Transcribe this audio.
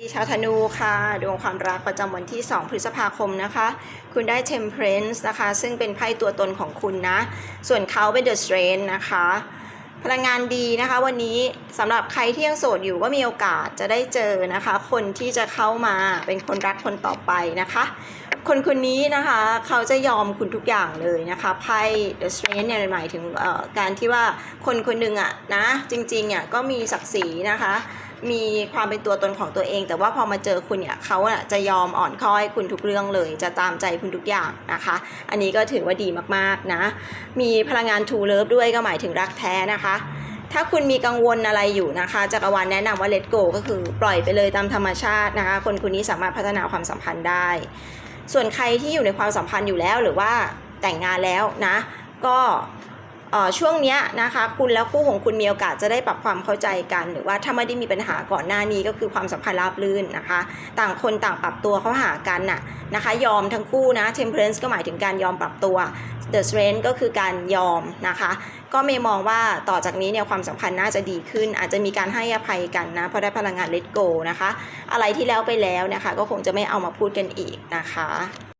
ดีชาวธนูค่ะดวงความรักประจำวันที่ 2 พฤษภาคมนะคะ คุณได้ Temperance นะคะ ซึ่งเป็นไพ่ตัวตนของคุณนะ ส่วนเขาเป็น The Strength นะคะ พลังงานดีนะคะ วันนี้สำหรับใครที่ยังโสดอยู่ก็มีโอกาสจะได้เจอนะคะ คนที่จะเข้ามาเป็นคนรักคนต่อไปนะคะ คนคนนี้นะคะเขาจะยอมคุณทุกอย่างเลยนะคะไพ่ The Strength เนี่ยหมายถึงเอ่อการที่ว่าคนคนหนึ่งอะนะจริงๆอะก็มีศักดิ์ศรีนะคะ มีความเป็นตัวตนของตัวเอง แต่ว่าพอมาเจอคุณเนี่ยเขาจะยอมอ่อนข้อให้คุณทุกเรื่องเลย จะตามใจคุณทุกอย่างนะคะ อันนี้ก็ถือว่าดีมากๆนะ มีพลังงาน True Love ด้วยก็หมายถึงรักแท้นะคะถ้าคุณมีกังวลอะไรอยู่นะคะจักรวาลแนะนำว่า let go ก็คือปล่อยไปเลยตามธรรมชาตินะคะ คนคนนี้สามารถพัฒนาความสัมพันธ์ได้ ส่วนใครที่อยู่ในความสัมพันธ์อยู่แล้วหรือว่าแต่งงานแล้วนะ ก็ ช่วงนี้นะคะคุณและคู่ของคุณมีโอกาสจะได้ปรับความเข้าใจกัน หรือว่าถ้าไม่ได้มีปัญหาก่อนหน้านี้ก็คือความสัมพันธ์ราบรื่นนะคะ ต่างคนต่างปรับตัวเข้าหากันน่ะนะคะ ยอมทั้งคู่นะ temperance ก็หมายถึงการยอมปรับตัว the strength ก็คือการยอมนะคะ ก็เมย์มองว่าต่อจากนี้เนี่ยความสัมพันธ์น่าจะดีขึ้น อาจจะมีการให้อภัยกันนะเพราะได้พลังงาน let go นะคะ อะไรที่แล้วไปแล้วนะคะ ก็คงจะไม่เอามาพูดกันอีกนะคะ